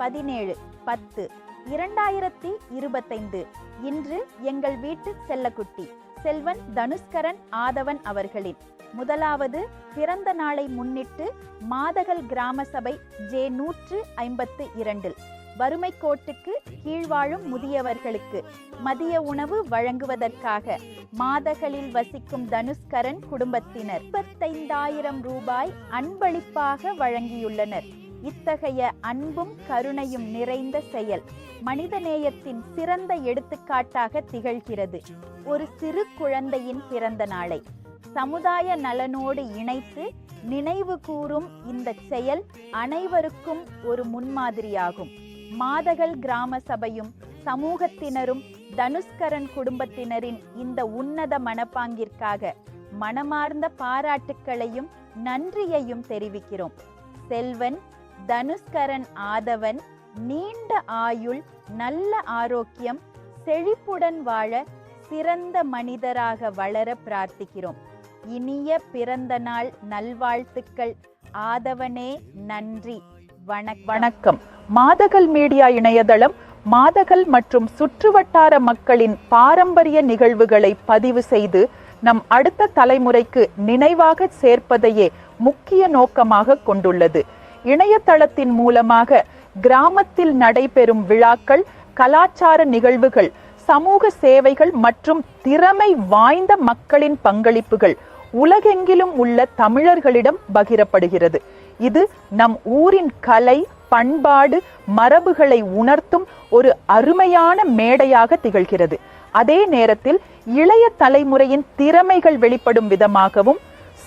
பதினேழு பத்து இரண்டாயிரத்தி இருபத்தைந்து. இன்று எங்கள் வீட்டு செல்லக்குட்டி செல்வன் தனுஷ்கரன் ஆதவன் அவர்களின். முதலாவது பிறந்த நாளை முன்னிட்டு மாதகல் கிராம சபை ஜே நூற்று ஐம்பத்து இரண்டில். வறுமை கோட்டுக்கு கீழ்வாழும் முதியவர்களுக்கு மதிய உணவு வழங்குவதற்காக மாதகளில் வசிக்கும் தனுஷ்கரன் குடும்பத்தினர். முப்பத்தைந்தாயிரம் ரூபாய் அன்பளிப்பாக வழங்கியுள்ளனர். இத்தகைய அன்பும் கருணையும் நிறைந்த செயல் மனிதநேயத்தின் சிறந்த எடுத்துக்காட்டாக திகழ்கிறது. ஒரு சிறு குழந்தையின் பிறந்த நாளை சமுதாய நலனோடு இணைத்து நினைவு கூறும் இந்த செயல் அனைவருக்கும் ஒரு முன்மாதிரியாகும். மாதகள் கிராம சபையும் சமூகத்தினரும் தனுஷ்கரன் குடும்பத்தினரின் இந்த உன்னத மனப்பாங்கிற்காக மனமார்ந்த பாராட்டுக்களையும் நன்றியையும் தெரிவிக்கிறோம். செல்வன் தனுஷ்கரன் ஆதவன் நீண்ட ஆயுள் நல்ல ஆரோக்கியம் செழிப்புடன் வாழ சிறந்த மனிதராக வளர பிரார்த்திக்கிறோம். இனிய பிறந்த நாள் நல்வாழ்த்துக்கள். ஆதவனே நன்றி. வணக்கம். வணக்கம். மாதகல் மீடியா இணையதளம் மாதகல் மற்றும் சுற்றுவட்டார மக்களின் பாரம்பரிய நிகழ்வுகளை பதிவு செய்து நம் அடுத்த தலைமுறைக்கு நினைவாக சேர்ப்பதையே முக்கிய நோக்கமாக கொண்டுள்ளது. இணையதளத்தின் மூலமாக கிராமத்தில் நடைபெறும் விழாக்கள் கலாச்சார நிகழ்வுகள் சமூக சேவைகள் மற்றும் திறமை வாய்ந்த மக்களின் பங்களிப்புகள் உலகெங்கிலும் உள்ள தமிழர்களிடம் பகிரப்படுகிறது. இது நம் ஊரின் கலை பண்பாடு மரபுகளை உணர்த்தும் ஒரு அருமையான மேடையாக திகழ்கிறது. அதே நேரத்தில் இளைய தலைமுறையின் திறமைகள் வெளிப்படும் விதமாகவும்